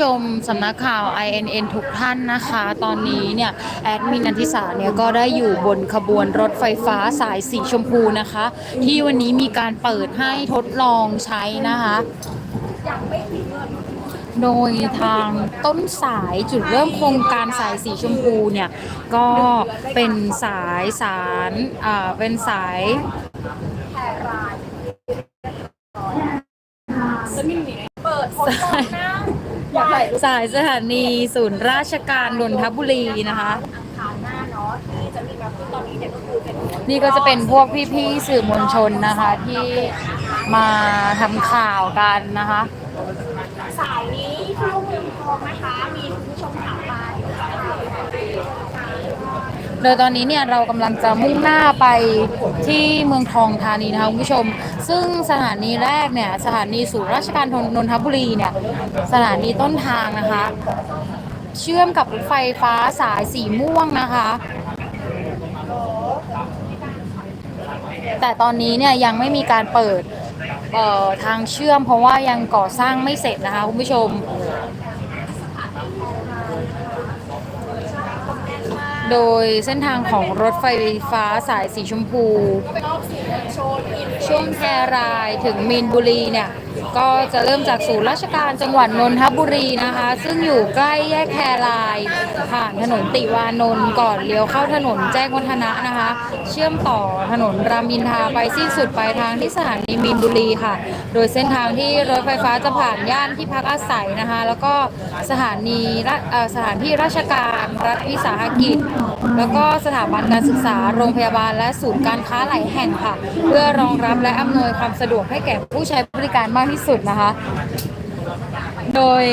ชมสำนักข่าว INN ทุกท่านนะคะ ตอนนี้เนี่ยแอดมินนันทิสาเนี่ยก็ได้อยู่บนขบวนรถไฟฟ้าสายสีชมพูนะคะ ที่วันนี้มีการเปิดให้ทดลองใช้นะคะ โดยทางต้นสายจุดเริ่มโครงการสายสีชมพูเนี่ยก็เป็นสายสารอ่าเป็นสายเปิดทดลองน้าอยากไหล สายสถานีศูนย์ราชการนนทบุรีนะคะทางหน้าเนาะที่จะมีแบบตอนนี้เนี่ยก็คือเป็นนี่ก็จะเป็นพวกพี่ๆสื่อมวลชนนะคะ ที่มาทำข่าวกันนะคะ สายนี้เข้าเมืองทองนะคะ มีคุณผู้ชมถามมาอยู่นะคะ โดยตอนนี้เนี่ยเรากำลังจะมุ่งหน้าไปที่เมืองทองธานีนะคะคุณผู้ชม ซึ่งสถานีแรกเนี่ยสถานีศูนย์ราชการนนทบุรีเนี่ยสถานีต้นทางนะคะ เชื่อมกับรถไฟฟ้าสายสีม่วงนะคะ แต่ตอนนี้เนี่ยยังไม่มีการเปิดเอ่อทางเชื่อมเพราะว่ายังก่อสร้างไม่เสร็จนะคะคุณผู้ชม โดยเส้นทางของรถไฟฟ้าสายสีชมพู ช่วงแครายถึงมีนบุรีเนี่ย ก็จะเริ่มจากศูนย์ราชการจังหวัดนนทบุรีนะคะ ซึ่งอยู่ใกล้แยกแครายผ่านถนนติวานนท์ก่อนเลี้ยวเข้าถนนแจ้งวัฒนะนะคะ เชื่อมต่อถนนรามอินทราไปสิ้นสุดปลายทางที่สถานีมีนบุรีค่ะ โดยเส้นทางที่รถไฟฟ้าจะผ่านย่านที่พักอาศัยนะคะ แล้วก็สถานีราเอ่อสถานที่ราชการรัฐวิสาหกิจ แล้วก็สถาบันการศึกษาโรงพยาบาลและศูนย์การค้าหลายแห่งค่ะ เพื่อรองรับและอำนวยความสะดวกให้แก่ผู้ใช้บริการมากที่สุดนะคะ โดย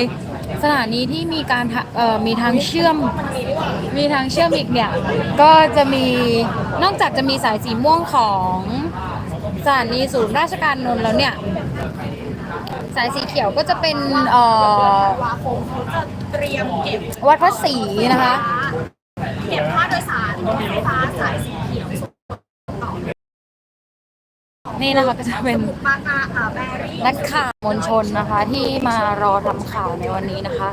สถานีที่มีการทะเอ่อมีทางเชื่อม มีทางเชื่อมอีกเนี่ย ก็จะมีนอกจากจะมีสายสีม่วงของสถานีศูนย์ราชการนนท์แล้วเนี่ย สายสีเขียวก็จะเป็นเอ่อวาคมเขาจะเตรียมเก็บวัดพระศรีนะคะ เก็บค่าโดยสารรถไฟฟ้าสายสีเขียวส่งต่อ นี่นะคะก็จะเป็นบางนาอ่าแบรี่นักข่าวมวลชนนะคะที่มารอทำข่าวในวันนี้นะคะ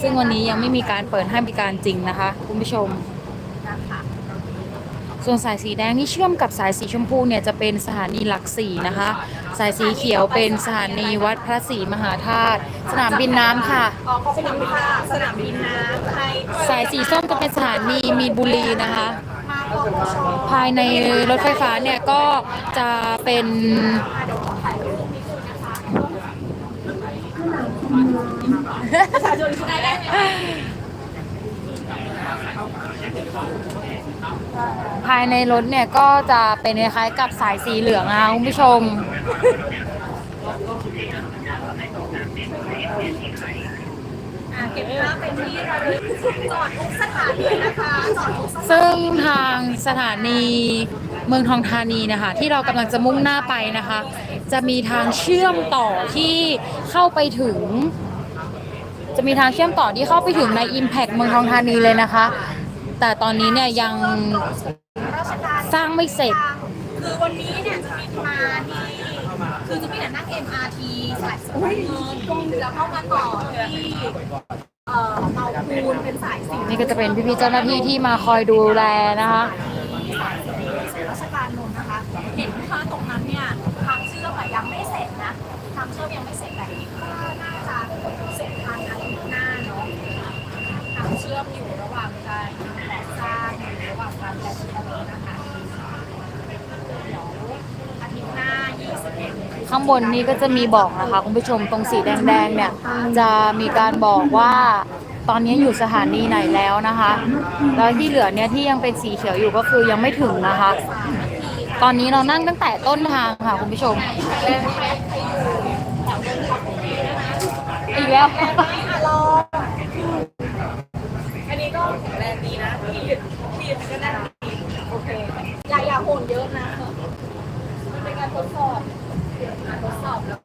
ซึ่งวันนี้ยังไม่มีการเปิดให้บริการจริงนะคะ คุณผู้ชมนะคะส่วนสายสีแดงที่เชื่อมกับสายสีชมพูเนี่ยจะเป็นสถานีหลักสี่นะคะ สายสีเขียวเป็นสถานีวัดพระศรีมหาธาตุสนามบินน้ำค่ะออกขอบคุณค่ะสนามบินน้ำไทยสายสีส้มจะเป็นสถานีมีนบุรีนะคะมาปตช ภายในรถไฟฟ้าเนี่ยก็จะเป็นภายในรถเนี่ยก็จะเป็นคล้ายๆกับสายสีเหลืองนะคะคุณผู้ชม อ่า เก็บภาพเป็นที่ระลึกจอดทุกสถานีนะคะจอดทุกสถานีซึ่งทางสถานีเมืองทองธานีนะคะ ที่เรากำลังจะมุ่งหน้าไปนะคะ จะมีทางเชื่อมต่อที่เข้าไปถึง จะมีทางเชื่อมต่อที่เข้าไปถึงใน Impact เมืองทองธานีเลยนะคะ แต่ตอนนี้เนี่ยยังราชการสร้างไม่เสร็จ คือวันนี้เนี่ยจะมีมาที่คือจะมีแต่นั่ง MRT สายสีเงินแล้วก็มาต่อที่ เอ่อเตาปูนเป็นสายสีนี่ก็จะเป็นพี่ๆเจ้าหน้าที่ที่มาคอยดูแลนะคะ สายสีราชการนนท์นะคะ เห็นว่าตรงนั้นเนี่ยทางเชื่อมอะยังไม่เสร็จนะทางเชื่อมยังไม่เสร็จแต่คิดว่าน่าจะเสร็จทันอาทิตย์หน้าเนาะทางเชื่อมอยู่ระหว่างการก่อสร้างอยู่ระหว่างการแต่งเติมนะคะเดี๋ยวอาทิตย์หน้า 21 ข้างบนนี้ก็จะมีบอกนะคะคุณผู้ชมตรงสีแดงๆเนี่ยจะมีการบอกว่าตอนนี้อยู่สถานีไหนแล้วนะคะ แล้วที่เหลือเนี่ยที่ยังเป็นสีเขียวอยู่ก็คือยังไม่ถึงนะคะ ตอนนี้เรานั่งตั้งแต่ต้นทางค่ะคุณผู้ชมอีกแล้วอันนี้ก็แข็งแรงดีนะพี่พี่ก็ได้โอเคอย่าอย่าโหนเยอะนะ มันเป็นการทดสอบ ทดสอบแล้ว